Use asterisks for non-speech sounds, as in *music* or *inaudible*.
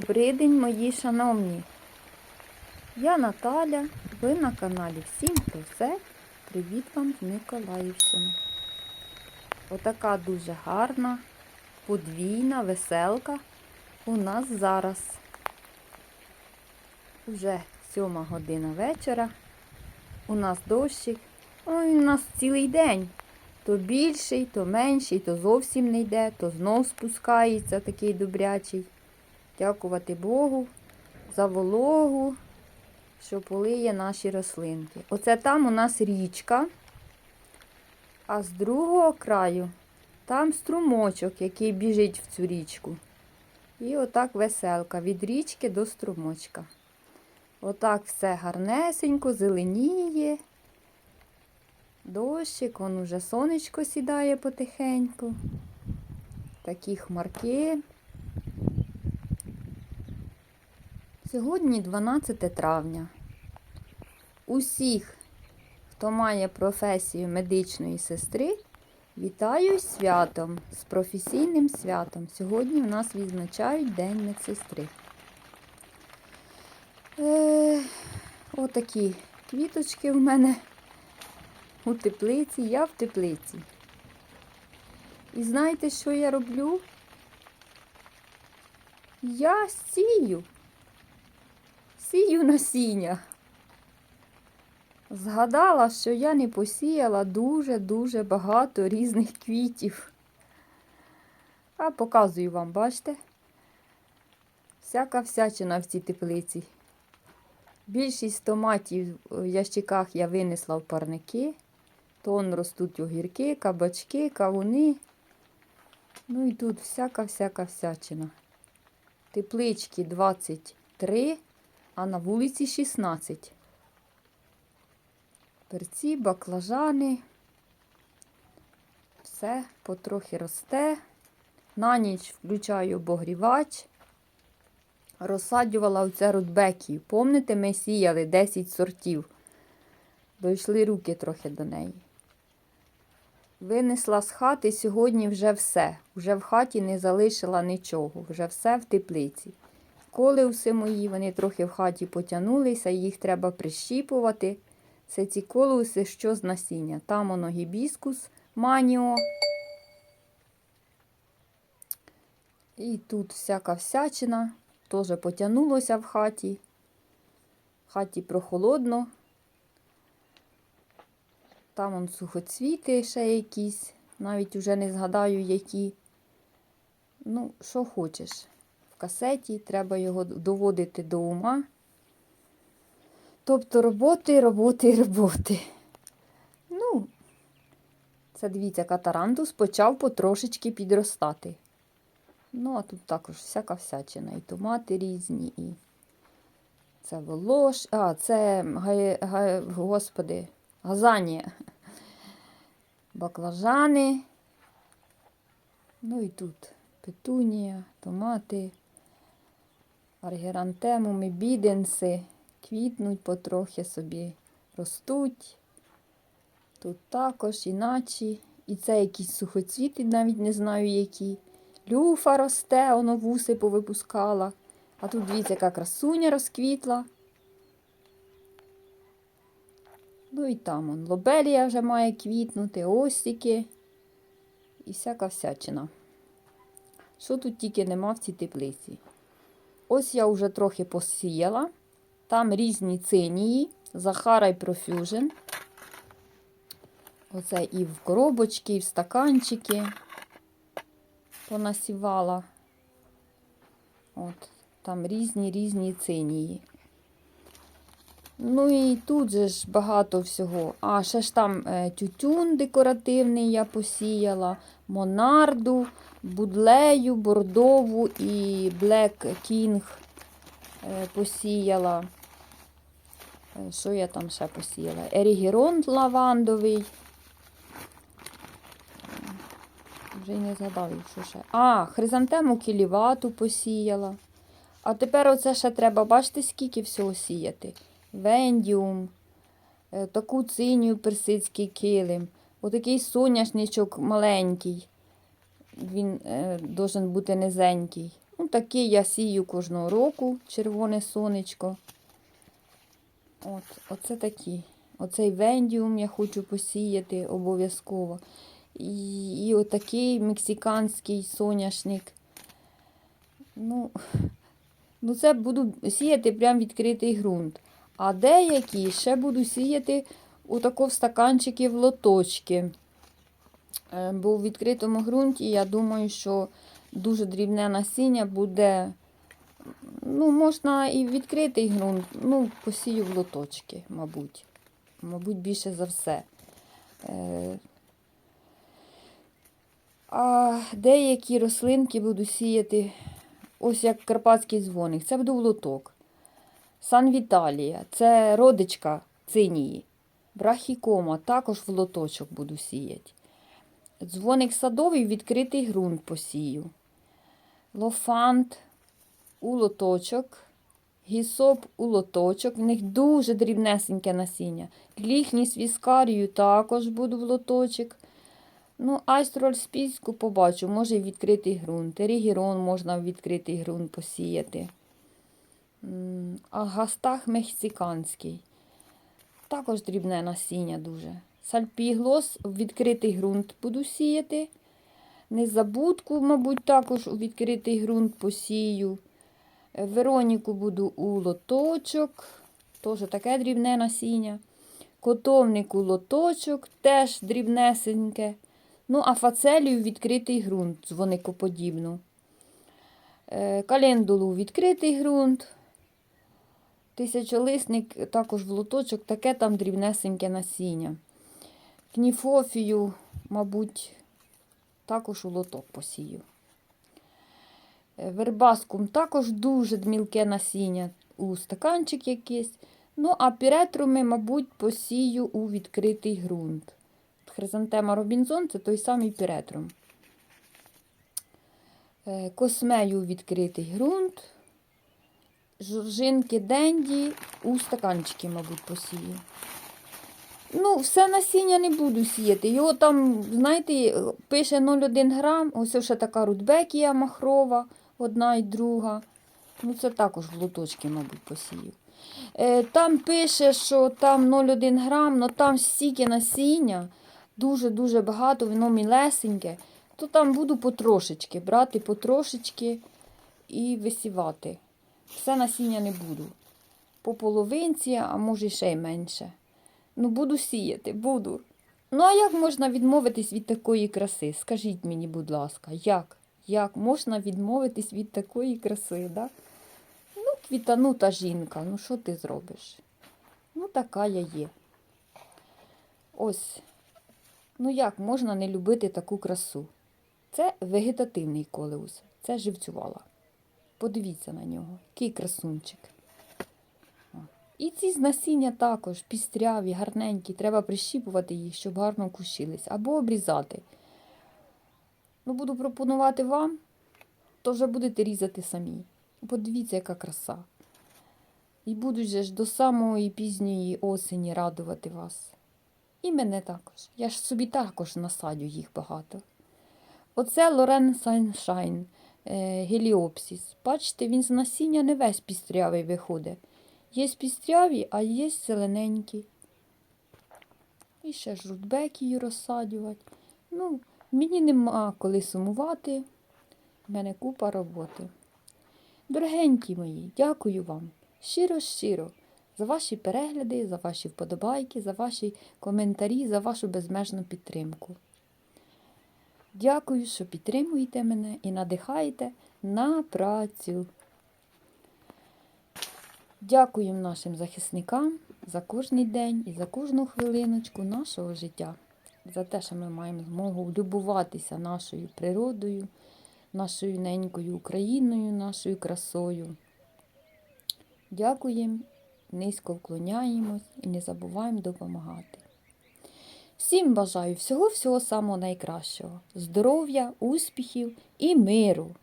Добрий день, мої шановні. Я Наталя, ви на каналі Всім про все. Привіт вам з Миколаївщини. Отака дуже гарна, подвійна веселка у нас зараз. Уже сьома година вечора. У нас дощик. Ой, у нас цілий день. То більший, то менший, то зовсім не йде, то знов спускається такий добрячий. Дякувати Богу за вологу, що полиє наші рослинки. Оце там у нас річка, а з другого краю там струмочок, який біжить в цю річку. І отак веселка від річки до струмочка. Отак все гарнесенько, зеленіє. Дощик, он уже сонечко сідає потихеньку. Такі хмарки. Сьогодні 12 травня. Усіх, хто має професію медичної сестри, вітаю святом, з професійним святом. Сьогодні в нас відзначають День медсестри. Е, отакі квіточки в мене у теплиці, я в теплиці. І знаєте, що я роблю? Я сію. Сію насіння. Згадала, що я не посіяла дуже-дуже багато різних квітів. А показую вам, бачите? Всяка всячина в цій теплиці. Більшість томатів в ящиках я винесла в парники. Тон ростуть огірки, кабачки, кавуни. Ну і тут всяка-всяка всячина. Теплички 23, а на вулиці 16. Перці, баклажани. Все потрохи росте. На ніч включаю обогрівач. Розсаджувала оце рудбекію. Помните, ми сіяли 10 сортів. Дійшли руки трохи до неї. Винесла з хати сьогодні вже все. Вже в хаті не залишила нічого, вже все в теплиці. Колеуси мої, вони трохи в хаті потягнулися, їх треба прищіпувати. Це ці колеуси, що з насіння. Там воно гібіскус, маніо. І тут всяка всячина, теж потягнулося в хаті. В хаті прохолодно. Там он сухоцвіти ще якісь, навіть уже не згадаю, які. Ну, що хочеш. Касеті треба його доводити до ума. Тобто роботи, роботи, *laughs* роботи. Ну, це дивіться, катарантус почав потрошечки підростати. Ну, а тут також всяка всячина. І томати різні, і це волош. А, це, гай, гай, господи, газанія. *laughs* Баклажани. Ну і тут петунія, томати, аргерантемуми, біденси. Квітнуть потрохи собі, ростуть. Тут також іначе. І це якісь сухоцвіти, навіть не знаю які. Люфа росте, воно вуси повипускала. А тут дивіться, яка красуня розквітла. Ну і там он, лобелія вже має квітнути, осіки і всяка всячина. Що тут тільки нема в цій теплиці? Ось я вже трохи посіяла. Там різні цинії, Захара і профюжен. Оце і в коробочки, і в стаканчики понасівала. От, там різні різні цинії. Ну і тут же ж багато всього. А, ще ж там е, тютюн декоративний я посіяла, монарду, будлею, бордову і King е, посіяла. Е, Що я там ще посіяла? Ерігерон лавандовий. Вже й не згадав, що ще. А, хризантему кілівату посіяла. А тепер оце ще треба, бачите, скільки всього сіяти. Вендіум, е, таку цинію персидський килим, отакий соняшничок маленький. Він е, должен бути низенький. Ну, такий я сію кожного року, червоне сонечко. От, оце такі. Оцей вендіум я хочу посіяти обов'язково. І, і отакий мексиканський соняшник. Ну, *laughs* ну, це буду сіяти прям відкритий ґрунт. А деякі ще буду сіяти у тако в стаканчики в лоточки. Е, Бо в відкритому ґрунті я думаю, що дуже дрібне насіння буде. Ну, можна і в відкритий ґрунт, ну, посію в лоточки, мабуть. Мабуть, більше за все. Е, А деякі рослинки буду сіяти, ось як карпатський дзвоник, це буде в лоток. Санвіталія, це родичка цинії. Брахікома також в лоточок буду сіяти. Дзвоник садовий відкритий ґрунт посію. Лофант у лоточок. Гісоп у лоточок. В них дуже дрібнесеньке насіння. Гліхніс віскарію також буду в лоточок. Ну, айстроль спільську побачу, може відкритий ґрунт. Ерігірон можна в відкритий ґрунт посіяти. М, А гастах мексиканський. Також дрібне насіння дуже. Сальпіглос в відкритий ґрунт буду сіяти. Незабудку, мабуть, також у відкритий ґрунт посію. Е, Вероніку буду у лоточок. Теж таке дрібне насіння. Котовник у лоточок, теж дрібнесеньке. Ну, а фацелію в відкритий ґрунт, дзвоникоподібну. Е, Календулу у відкритий ґрунт. Тисячолисник також в лоточок, таке там дрібнесеньке насіння. Кніфофію, мабуть, також у лоток посію. Е, Вербаскум також дуже мілке насіння у стаканчик якийсь. Ну, а піретруми, мабуть, посію у відкритий ґрунт. Хризантема Робінзон це той самий піретрум. Е, Космею у відкритий ґрунт. Жоржинки Денді у стаканчики, мабуть, посію. Ну, все насіння не буду сіяти. Його там, знаєте, пише 0,1 грам. Ось ще така рудбекія махрова, одна і друга. Ну, це також в лоточки, мабуть, посію. Е, Там пише, що там 0,1 грам, але там стільки насіння, дуже-дуже багато, воно мілесеньке, то там буду потрошечки брати потрошечки і висівати. Все насіння не буду. По половинці, а може ще й менше. Ну, буду сіяти, буду. Ну, а як можна відмовитись від такої краси? Скажіть мені, будь ласка, як? Як можна відмовитись від такої краси? Да? Ну, квітанута жінка, ну що ти зробиш? Ну, така я є. Ось. Ну як можна не любити таку красу? Це вегетативний колеус, це живцювала. Подивіться на нього, який красунчик. І ці з насіння також пістряві, гарненькі. Треба прищіпувати їх, щоб гарно кущились, або обрізати. Ну, буду пропонувати вам, то вже будете різати самі. Подивіться, яка краса. І будуть же ж до самої пізньої осені радувати вас. І мене також. Я ж собі також насадю їх багато. Оце Лорен Сайншайн, е, геліопсіс. Бачите, він з насіння не весь пістрявий виходить. Є пістряві, а є зелененькі. І ще ж рудбекію розсадювати. Ну, мені нема коли сумувати. У мене купа роботи. Дорогенькі мої, дякую вам щиро-щиро за ваші перегляди, за ваші вподобайки, за ваші коментарі, за вашу безмежну підтримку. Дякую, що підтримуєте мене і надихаєте на працю. Дякуємо нашим захисникам за кожний день і за кожну хвилиночку нашого життя, за те, що ми маємо змогу любуватися нашою природою, нашою ненькою Україною, нашою красою. Дякуємо, низько вклоняємось і не забуваємо допомагати. Всім бажаю всього-всього самого найкращого, здоров'я, успіхів і миру.